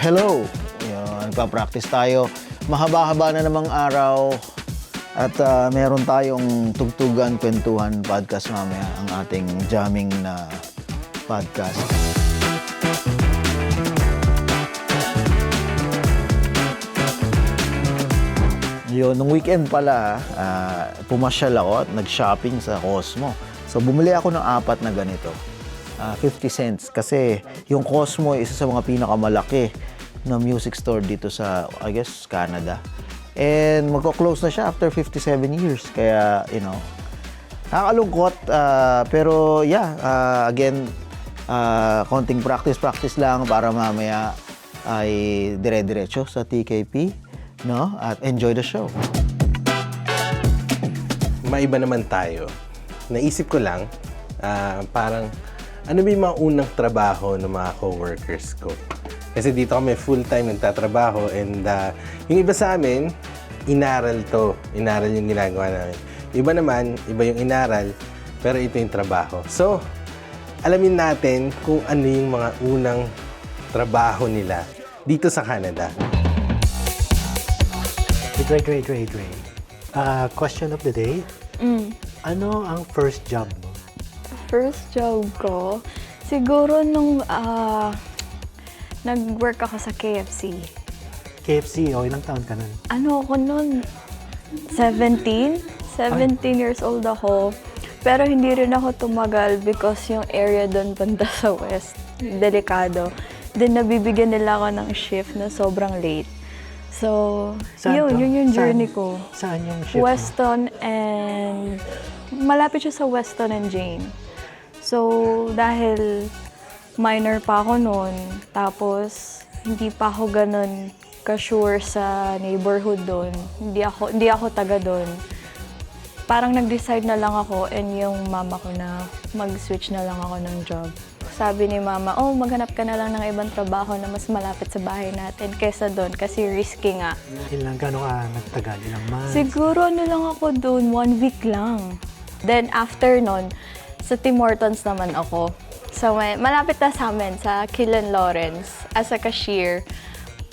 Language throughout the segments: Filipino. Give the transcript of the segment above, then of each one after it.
hello! Yun, nagpa-practice tayo. Mahaba-haba na namang araw. At ah, meron tayong tugtugan, kwentuhan podcast mamaya, ang ating jamming na podcast. Yun, nung weekend pala, ah, pumasyal ako at nag-shopping sa Cosmo. So, bumili ako ng apat na ganito. Ah, 50 cents. Kasi yung Cosmo, isa sa mga pinakamalaki na music store dito sa, I guess, Canada. And magko-close na siya after 57 years. Kaya, you know, nakakalungkot. ah, pero, yeah, ah, again, ah, konting practice-practice lang para mamaya ay dire-diretso sa TKP. No? At enjoy the show. maiba naman tayo. Naisip ko lang, ah, parang ano ba yung mga unang trabaho ng mga coworkers ko? Kasi dito kami full-time nagtatrabaho and ah, yung iba sa amin, inaral to. Inaral yung ginagawa namin. Iba naman, iba yung inaral, pero ito yung trabaho. So, alamin natin kung ano yung mga unang trabaho nila dito sa Canada. Great, great, great, great. Uh, question of the day. Ano ang first job mo? First job ko, siguro nung ah, nag-work ako sa KFC. KFC, o ilang taon ka nun? Ano ako nun? 17? 17 years old ako. Pero hindi rin ako tumagal because yung area doon banda sa west, delikado. Then nabibigyan nila ako ng shift na sobrang late. So, Saan yun, to? yun yung Saan? journey ko. Saan yung shift? Weston and... Malapit siya sa Weston and Jane. So, dahil minor pa ako noon, tapos hindi pa ako ganun ka-sure sa neighborhood doon. Hindi ako, hindi ako taga doon. Parang nag-decide na lang ako and yung mama ko na mag-switch na lang ako ng job. Sabi ni mama, oh, maghanap ka na lang ng ibang trabaho na mas malapit sa bahay natin kesa doon kasi risky nga. Ilang, gano'n ka nagtagal? Ilang months? Siguro ano lang ako doon, one week lang. Then after nun, sa Tim Hortons naman ako. So may, malapit na sa amin, sa Killen Lawrence, as a cashier.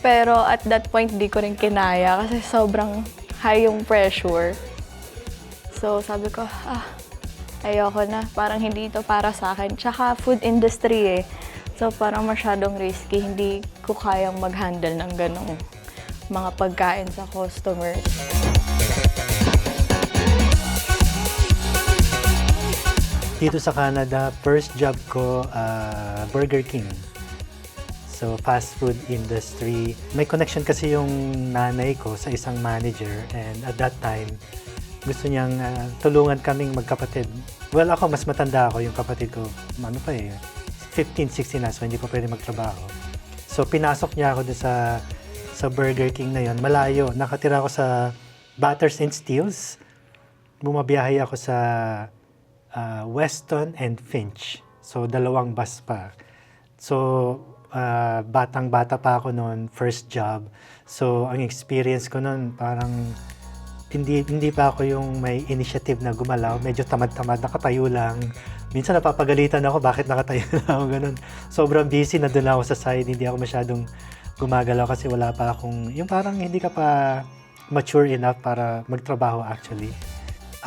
Pero at that point, di ko rin kinaya kasi sobrang high yung pressure. So sabi ko, ah, ayoko na. Parang hindi ito para sa akin. Tsaka food industry eh. So parang masyadong risky. Hindi ko kayang mag-handle ng ganong mga pagkain sa customers. Dito sa Canada, first job ko, ah, Burger King. So, fast food industry. May connection kasi yung nanay ko sa isang manager and at that time, gusto niyang ah, tulungan kaming magkapatid. Well, ako, mas matanda ako. Yung kapatid ko, ano pa eh, 15, 16 na, so hindi pa pwede magtrabaho. So, pinasok niya ako sa, sa Burger King na yon Malayo. Nakatira ako sa Batters and Steels. Bumabiyahe ako sa ah, Weston and Finch. So, dalawang bus pa. So, ah, batang-bata pa ako noon, first job. So, ang experience ko noon, parang hindi hindi pa ako yung may initiative na gumalaw. Medyo tamad-tamad, nakatayo lang. Minsan napapagalitan ako, bakit nakatayo na ako ganun. Sobrang busy, nandun lang ako sa side, hindi ako masyadong gumagalaw kasi wala pa akong, yung parang hindi ka pa mature enough para magtrabaho actually.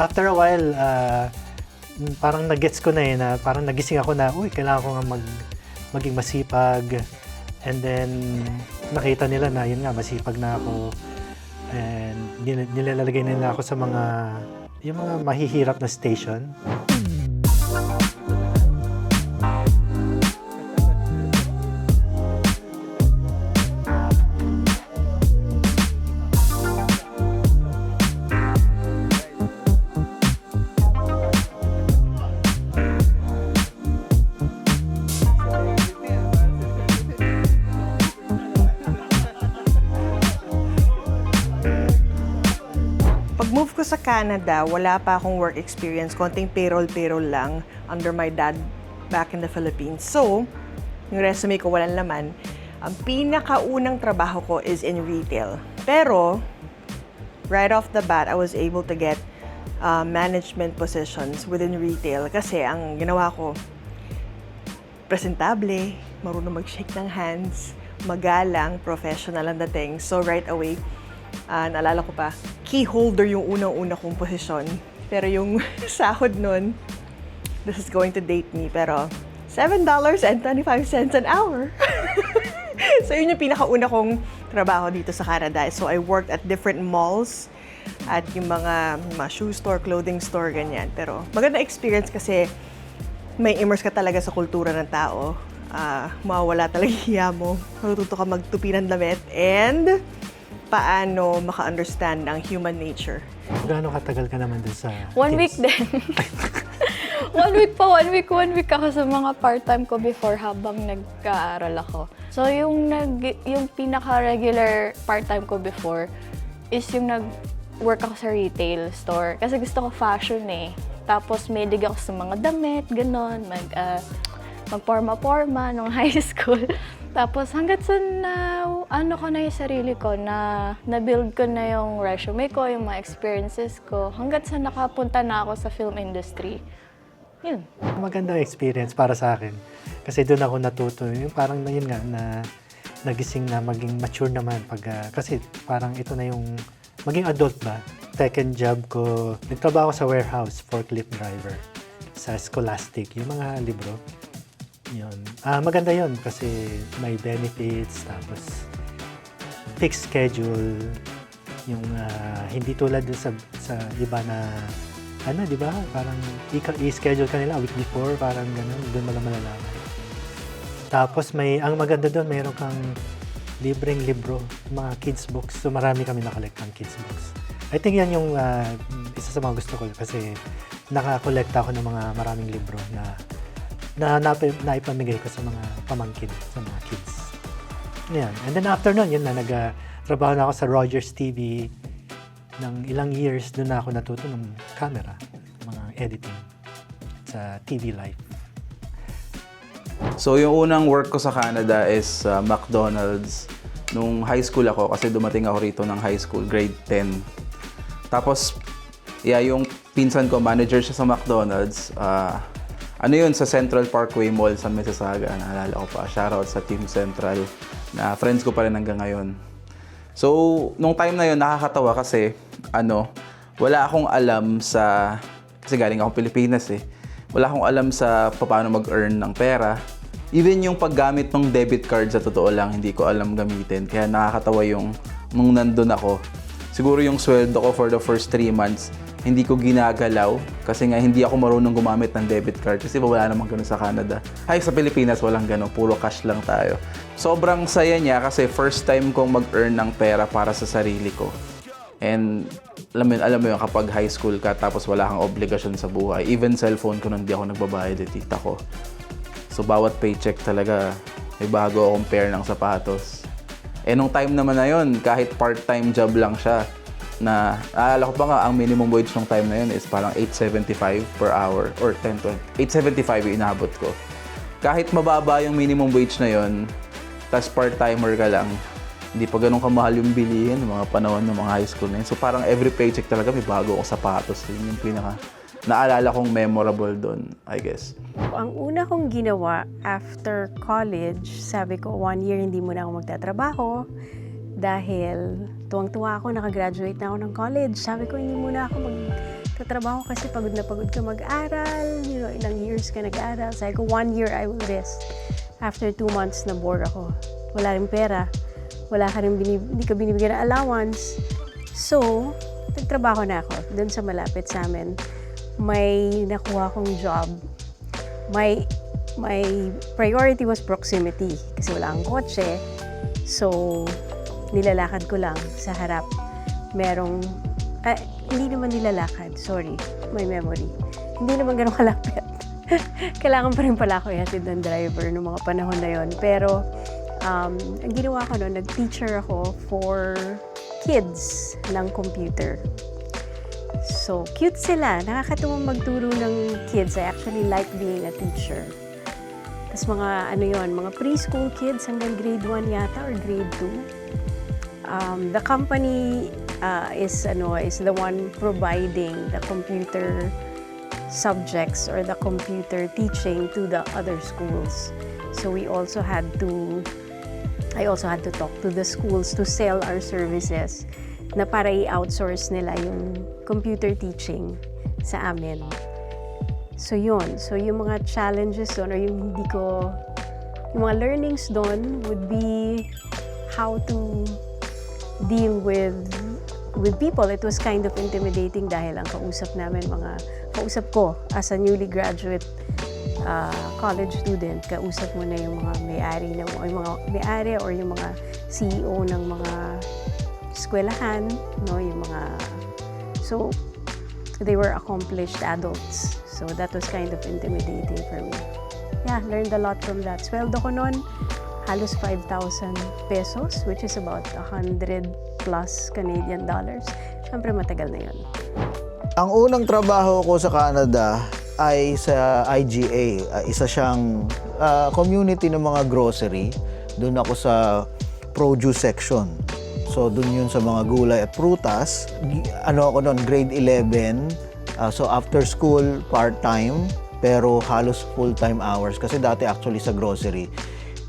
After a while, mm, parang nag-gets ko na eh, na parang nagising ako na, uy, kailangan ko nga mag, maging masipag. And then, nakita nila na, yun nga, masipag na ako. And nil- nilalagay nila ako sa mga, yung mga mahihirap na station. Pag-move ko sa Canada, wala pa akong work experience. Konting payroll-payroll lang under my dad back in the Philippines. So, yung resume ko walang laman. Ang pinakaunang trabaho ko is in retail. Pero, right off the bat, I was able to get uh, management positions within retail kasi ang ginawa ko, presentable, marunong mag-shake ng hands, magalang, professional ang dating. So right away, ah, naalala ko pa, key holder yung unang-una kong posisyon. Pero yung sahod nun, this is going to date me, pero $7.25 an hour. so yun yung pinakauna kong trabaho dito sa Canada. So I worked at different malls at yung mga, mga shoe store, clothing store, ganyan. Pero maganda experience kasi may immerse ka talaga sa kultura ng tao. Ah, mawawala talaga hiya mo. Matututo ka magtupi ng damit and paano maka-understand ang human nature. Gaano katagal ka naman dun sa One week kids? din. one week pa, one week, one week ako sa mga part-time ko before habang nagka-aral ako. So yung, nag, yung pinaka-regular part-time ko before is yung nag-work ako sa retail store. Kasi gusto ko fashion eh. Tapos may dig ako sa mga damit, ganon. Mag, ah, magporma-porma nung high school. Tapos hanggat sa na, ano ko na yung sarili ko, na na-build ko na yung resume ko, yung mga experiences ko, hanggat sa nakapunta na ako sa film industry. Yun. Magandang experience para sa akin. Kasi doon ako natuto. Yung parang na yun nga, na nagising na maging mature naman. Pag, ah, kasi parang ito na yung maging adult ba. Second job ko, nagtrabaho sa warehouse, forklift driver sa Scholastic, yung mga libro. Yun. Ah, maganda yun kasi may benefits, tapos fixed schedule, yung ah, hindi tulad dun sa, sa iba na ano, di ba? Parang i-schedule ka nila a week before, parang gano'n, doon mo lang malalaman. Tapos may, ang maganda doon, mayroon kang libreng libro, mga kids books. So marami kami nakolekt ng kids books. I think yan yung ah, isa sa mga gusto ko kasi nakakolekta ako ng mga maraming libro na na naipamigay ko sa mga pamangkin, sa mga kids. Yan. And then after nun, yun na, nag-trabaho na ako sa Rogers TV ng ilang years. Doon na ako natuto ng camera, mga editing sa TV Live. So yung unang work ko sa Canada is uh, McDonald's. Nung high school ako, kasi dumating ako rito ng high school, grade 10. Tapos, yeah, yung pinsan ko, manager siya sa McDonald's. Ah, ano yun, sa Central Parkway Mall sa Mississauga. Naalala ko pa. Shoutout sa Team Central. Na friends ko pa rin hanggang ngayon. So, nung time na yun, nakakatawa kasi, ano, wala akong alam sa, kasi galing ako Pilipinas eh, wala akong alam sa paano mag-earn ng pera. Even yung paggamit ng debit card sa totoo lang, hindi ko alam gamitin. Kaya nakakatawa yung nung nandun ako. Siguro yung sweldo ko for the first 3 months, hindi ko ginagalaw kasi nga hindi ako marunong gumamit ng debit card kasi wala namang ganun sa Canada. Ay, sa Pilipinas walang ganun, puro cash lang tayo. Sobrang saya niya kasi first time kong mag-earn ng pera para sa sarili ko. And alam mo yun, alam mo yun, kapag high school ka tapos wala kang obligasyon sa buhay, even cellphone ko nung di ako nagbabayad eh, tita ko. So bawat paycheck talaga, may bago akong pair ng sapatos. Eh nung time naman na yun, kahit part-time job lang siya, na naalala ko pa nga, ang minimum wage nung time na yun is parang 8.75 per hour or 10 to 8.75 yung inabot ko. Kahit mababa yung minimum wage na yun, tas part-timer ka lang, hindi pa ganun kamahal yung bilihin mga panahon ng mga high school na yun. So parang every paycheck talaga may bago akong sapatos. Yun yung pinaka naalala kong memorable doon, I guess. Ang una kong ginawa after college, sabi ko, one year hindi muna ako magtatrabaho dahil tuwang-tuwa ako, nakagraduate na ako ng college. Sabi ko, hindi muna ako magtatrabaho kasi pagod na pagod ka mag-aral. You know, ilang years ka nag-aral. Sabi ko, one year I will rest. After two months, na bore ako. Wala rin pera. Wala ka rin binib- hindi ka binibigyan ng allowance. So, nagtrabaho na ako doon sa malapit sa amin. May nakuha akong job my my priority was proximity kasi wala akong kotse. So, nilalakad ko lang sa harap. Merong, ah, hindi naman nilalakad, sorry, my memory. Hindi naman ganun kalapit. Kailangan pa rin pala ako ihatid ng driver noong mga panahon na yon. Pero, um, ang ginawa ko noon, nag-teacher ako for kids ng computer. So, cute sila. Nakakatuwang magturo ng kids. I actually like being a teacher. Tapos mga ano yon, mga preschool kids hanggang grade 1 yata or grade 2. Um, the company uh, is ano is the one providing the computer subjects or the computer teaching to the other schools. So we also had to I also had to talk to the schools to sell our services na para i-outsource nila yung computer teaching sa amin. So yun, so yung mga challenges doon or yung hindi ko, yung mga learnings doon would be how to deal with with people. It was kind of intimidating dahil ang kausap namin mga, kausap ko as a newly graduate uh, college student, kausap mo na yung mga may-ari ng o yung mga may-ari or yung mga CEO ng mga eskwelahan, no, yung mga so they were accomplished adults. So that was kind of intimidating for me. Yeah, learned a lot from that. Sweldo ko noon, halos 5,000 pesos, which is about 100 plus Canadian dollars. Siyempre, matagal na yun. Ang unang trabaho ko sa Canada ay sa IGA. Ah, isa siyang ah, community ng mga grocery. Doon ako sa produce section. So doon yun sa mga gulay at prutas. Ano ako noon, grade 11. Ah, so after school, part-time. Pero halos full-time hours. Kasi dati actually sa grocery,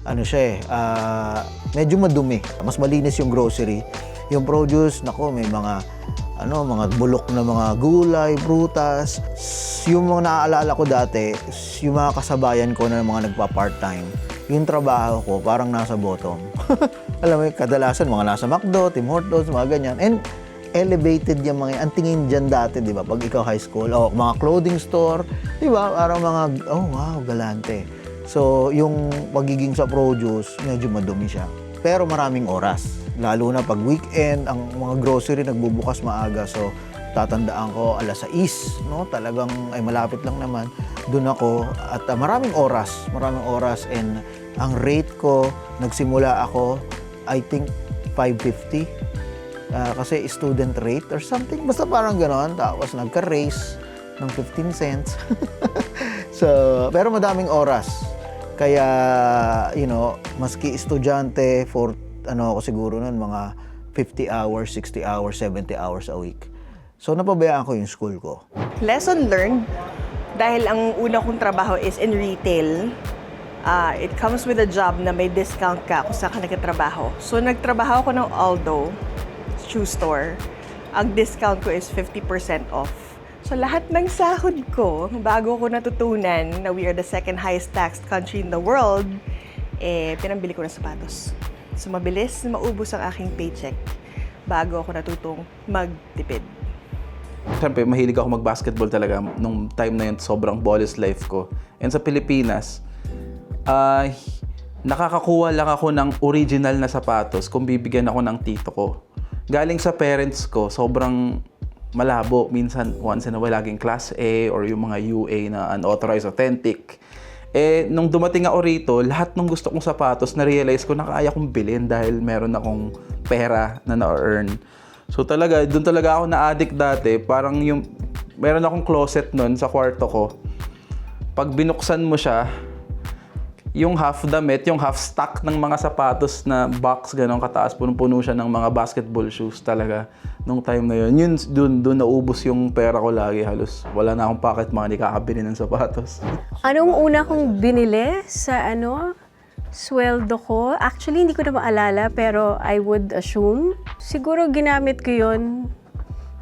ano siya eh, ah, medyo madumi. Mas malinis yung grocery. Yung produce, nako, may mga ano, mga bulok na mga gulay, prutas. Yung mga naaalala ko dati, yung mga kasabayan ko na mga nagpa-part-time, yung trabaho ko parang nasa bottom. Alam mo, kadalasan mga nasa McDo, Tim Hortons, mga ganyan. And elevated yung mga, ang tingin dyan dati, di ba, pag ikaw high school, o mga clothing store, di ba, parang mga, oh wow, galante. So, yung pagiging sa produce, medyo madumi siya. Pero maraming oras. Lalo na pag weekend, ang mga grocery nagbubukas maaga. So, tatandaan ko alas 6, no? Talagang ay malapit lang naman. Doon ako at ah, maraming oras, maraming oras and ang rate ko nagsimula ako I think 550 Ah, kasi student rate or something. Basta parang ganon. Tapos nagka-raise ng 15 cents. so, pero madaming oras. Kaya, you know, maski estudyante for, ano ako siguro nun, mga 50 hours, 60 hours, 70 hours a week. So, napabayaan ko yung school ko. Lesson learned, dahil ang una kong trabaho is in retail, ah, it comes with a job na may discount ka kung saan ka nagtatrabaho. So, nagtrabaho ako ng Aldo shoe store. Ang discount ko is 50% off. So, lahat ng sahod ko, bago ko natutunan na we are the second highest taxed country in the world, eh, pinambili ko ng sapatos. So, mabilis na maubos ang aking paycheck bago ako natutong magtipid. Siyempre, mahilig ako mag-basketball talaga. Nung time na yun, sobrang ballest life ko. And sa Pilipinas, ah, nakakakuha lang ako ng original na sapatos kung bibigyan ako ng tito ko. Galing sa parents ko, sobrang malabo. Minsan, once in a while, laging class A or yung mga UA na unauthorized authentic. Eh, nung dumating ako rito, lahat ng gusto kong sapatos, na-realize ko na kaya kong bilhin dahil meron akong pera na na-earn. So talaga, doon talaga ako na-addict dati. Parang yung, meron akong closet nun sa kwarto ko. Pag binuksan mo siya, yung half damit, yung half stack ng mga sapatos na box, ganun kataas, punong-puno siya ng mga basketball shoes talaga nung time na yun. Yun, dun, dun naubos yung pera ko lagi halos. Wala na akong pocket money kakabili ng sapatos. Anong una kong binili sa ano, sweldo ko? Actually, hindi ko na maalala, pero I would assume. Siguro ginamit ko yun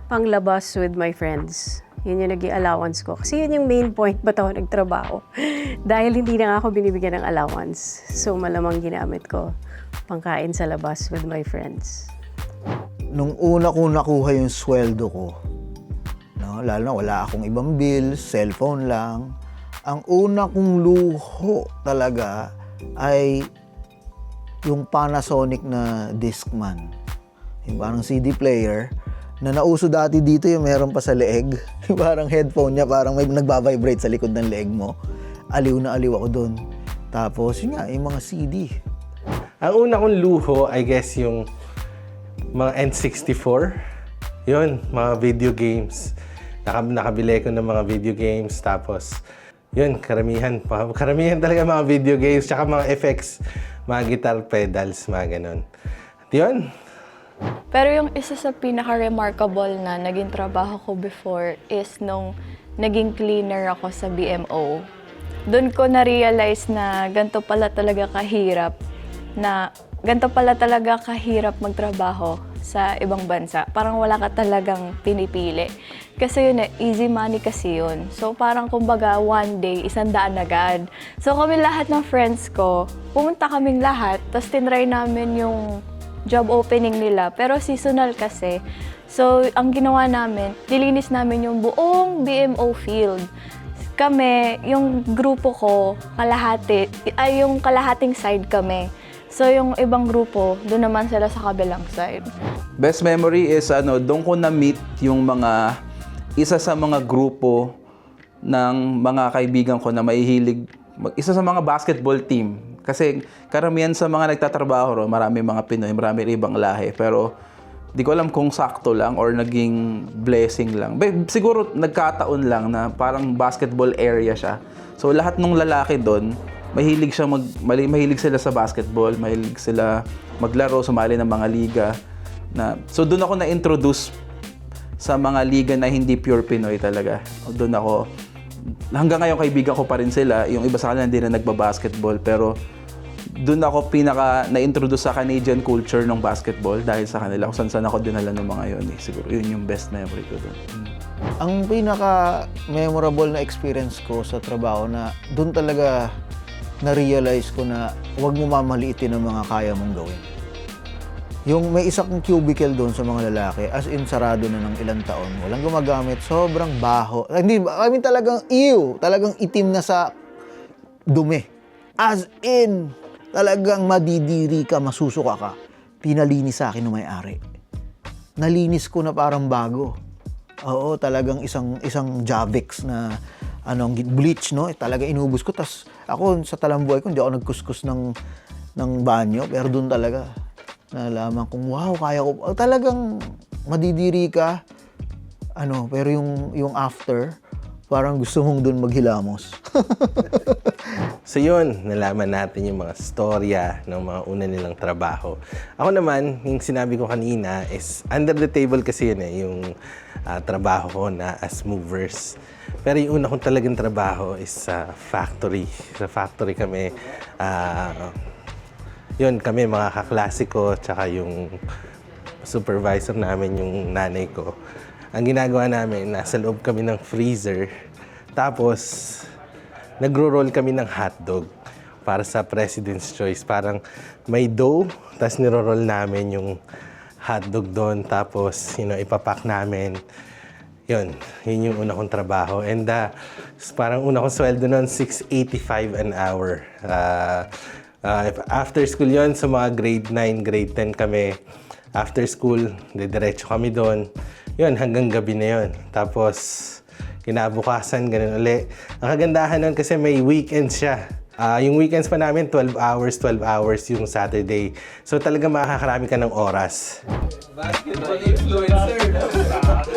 panglabas with my friends. Yun yung naging allowance ko. Kasi yun yung main point ba't ako nagtrabaho. Dahil hindi na ako binibigyan ng allowance. So malamang ginamit ko pangkain sa labas with my friends. nung una kong nakuha yung sweldo ko, no, lalo na wala akong ibang bills, cellphone lang, ang una kong luho talaga ay yung Panasonic na Discman. Yung parang CD player na nauso dati dito yung meron pa sa leeg. Parang headphone niya, parang may nagbabibrate sa likod ng leeg mo. Aliw na aliw ako doon. Tapos, yun nga, yung mga CD. Ang una kong luho, I guess, yung mga N64. Yun, mga video games. Naka, nakabili ko ng mga video games. Tapos, yun, karamihan. Karamihan talaga mga video games. Tsaka mga effects, mga guitar pedals, mga ganun. At yun, Pero yung isa sa pinaka-remarkable na naging trabaho ko before is nung naging cleaner ako sa BMO. Doon ko na-realize na ganito pala talaga kahirap na ganito pala talaga kahirap magtrabaho sa ibang bansa. Parang wala ka talagang pinipili. Kasi yun eh, easy money kasi yun. So parang kumbaga one day, isang daan agad. So kami lahat ng friends ko, pumunta kaming lahat, tapos tinry namin yung job opening nila. Pero seasonal kasi. So ang ginawa namin, nilinis namin yung buong BMO field kami, yung grupo ko, kalahati, ay yung kalahating side kami. So yung ibang grupo, doon naman sila sa kabilang side. Best memory is ano, doon ko na-meet yung mga isa sa mga grupo ng mga kaibigan ko na mahihilig isa sa mga basketball team. Kasi karamihan sa mga nagtatrabaho ro, marami mga Pinoy, marami ibang lahi. Pero di ko alam kung sakto lang or naging blessing lang. Be, siguro nagkataon lang na parang basketball area siya. So lahat ng lalaki doon, mahilig siya mag mahilig sila sa basketball, mahilig sila maglaro, sumali ng mga liga na so doon ako na-introduce sa mga liga na hindi pure Pinoy talaga. Doon ako hanggang ngayon kaibigan ko pa rin sila. Yung iba sa kanila hindi na nagba-basketball pero doon ako pinaka na-introduce sa Canadian culture ng basketball dahil sa kanila. Kung saan saan ako dinala ng mga yun eh. Siguro yun yung best memory ko doon. Ang pinaka-memorable na experience ko sa trabaho na doon talaga na-realize ko na huwag mo mamaliitin ang mga kaya mong gawin. Yung may isang cubicle doon sa mga lalaki, as in sarado na ng ilang taon, walang gumagamit, sobrang baho. Ah, Hindi, I mean talagang ew, talagang itim na sa dumi. As in, talagang madidiri ka, masusuka ka. Pinalinis sa akin ng may-ari. Nalinis ko na parang bago. Oo, talagang isang isang Javex na ano, bleach, no? Eh, talaga inubos ko. Tas ako, sa talambuhay ko, hindi ako nagkuskus ng, ng banyo. Pero doon talaga, nalaman kong, wow, kaya ko. talagang madidiri ka. Ano, pero yung, yung after, parang gusto mong doon maghilamos. So yun, nalaman natin yung mga storya ng mga una nilang trabaho. Ako naman, yung sinabi ko kanina is under the table kasi yun eh, yung ah, trabaho ko na as movers. Pero yung una kong talagang trabaho is sa factory. Sa factory kami, ah, yun kami mga kaklasiko, tsaka yung supervisor namin, yung nanay ko. Ang ginagawa namin, nasa loob kami ng freezer. Tapos, nagro-roll kami ng hotdog para sa President's Choice. Parang may dough, tapos niro-roll namin yung hotdog doon. Tapos, you know, ipapak namin. Yun, yun yung una kong trabaho. And uh, parang una kong sweldo noon, 6.85 an hour. Uh, uh, after school yon sa mga grade 9, grade 10 kami. After school, didiretso kami doon. Yun, hanggang gabi na yun. Tapos, kinabukasan, ganun uli. Ang kagandahan nun kasi may weekends siya. Ah, yung weekends pa namin, 12 hours, 12 hours yung Saturday. So talaga makakarami ka ng oras. Basketball influencer.